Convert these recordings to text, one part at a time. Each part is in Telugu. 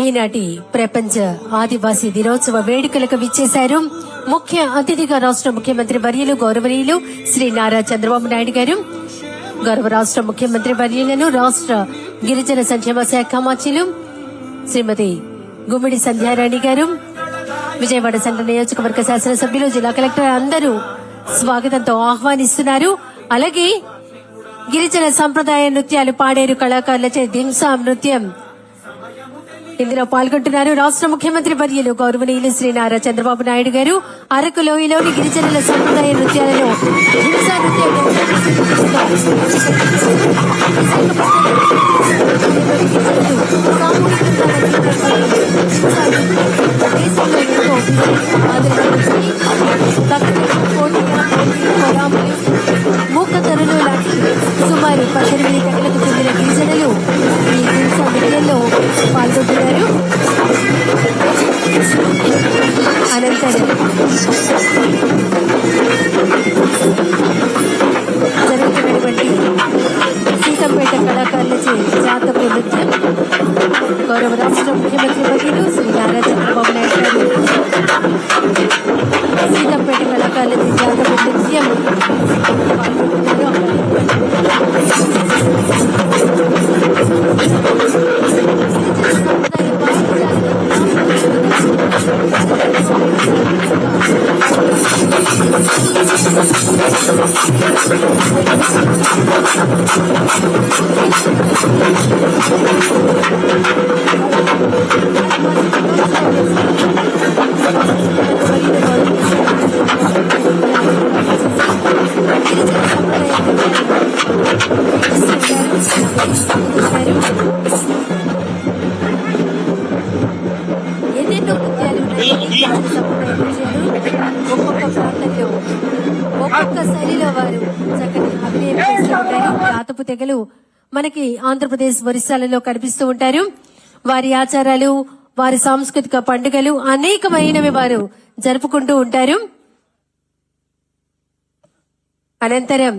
ఈనాటి ప్రపంచ ఆదివాసీ దినోత్సవ వేడుకలకు విచ్చేశారు ముఖ్య అతిథిగా రాష్ట్ర ముఖ్యమంత్రి వర్యులు గౌరవనీయులు శ్రీ నారా చంద్రబాబు నాయుడు గారు. గౌరవ రాష్ట్ర ముఖ్యమంత్రి వర్యులను రాష్ట్ర గిరిజన సంక్షేమ శాఖ మంత్రులు శ్రీమతి గుమ్మిడి సంధ్యారాణి గారు విజయవాడ సెంట్రల్ నియోజకవర్గ శాసనసభ్యులు జిల్లా కలెక్టర్ అందరూ స్వాగతంతో ఆహ్వానిస్తున్నారు. అలాగే గిరిజన సంప్రదాయ నృత్యాలు పాడేరు కళాకారులచే దింసా నృత్యం ఇందులో పాల్గొంటున్నారు. రాష్ట్ర ముఖ్యమంత్రి వర్యులు గౌరవనీయులు శ్రీ నారా చంద్రబాబు నాయుడు గారు. అరకు లోయలోని గిరిజనుల సంప్రదాయ నృత్యాలలో హింసా నృత్యం మూకతరులు లాంటి సుమారు పద్దెనిమిది గంటలకు చెందిన గిరిజనులు ఈ హింసా నృత్యంలో పాల్గొంటున్నారు అనంతరం జరుగుతున్నటువంటి సీతంపేట కళాకారులచే జాతపు నృత్యం గౌరవ రాష్ట్ర ముఖ్యమంత్రి వర్యులు శ్రీ నారా Yeah. ఉంటారు తెగలు మనకి ఆంధ్రప్రదేశ్ ఒరిస్సాలలో కనిపిస్తూ ఉంటారు. వారి ఆచారాలు వారి సాంస్కృతిక పండుగలు అనేకమైనవి వారు జరుపుకుంటూ ఉంటారు. అనంతరం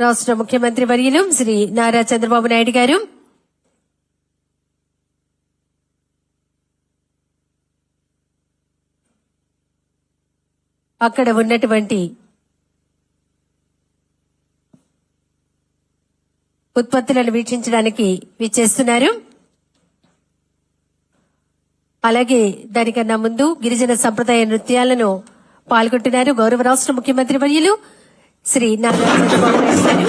రాష్ట్ర ముఖ్యమంత్రి వర్యులు శ్రీ నారా చంద్రబాబు నాయుడు గారు అక్కడ ఉన్నటువంటి ఉత్పత్తులను వీక్షించడానికి విచ్చేస్తున్నారు అలాగే దానికన్నా ముందు గిరిజన సంప్రదాయ నృత్యాలను పాల్గొంటున్నారు గౌరవ రాష్ట్ర ముఖ్యమంత్రి వర్యులు శ్రీ నారా చంద్రబాబు నాయుడు గారు.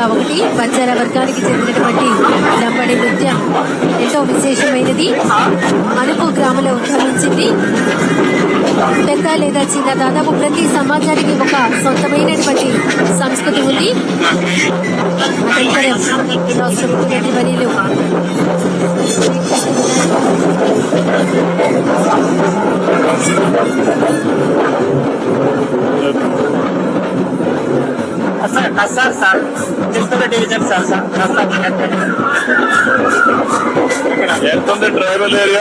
కూడా ఒకటి బంజారా వర్గానికి చెందినటువంటి లంబడి నృత్యం ఎంతో విశేషమైనది. అణుపు గ్రామంలో ఉద్భవించింది. పెద్ద లేదా చిన్న దాదాపు ప్రతి సమాజానికి ఒక సొంతమైనటువంటి సంస్కృతి ఉంది. అనంతరం రాష్ట్ర చిత్తూరు డివిజన్ సార్ సార్ ఎంత ఉంది? Tribal area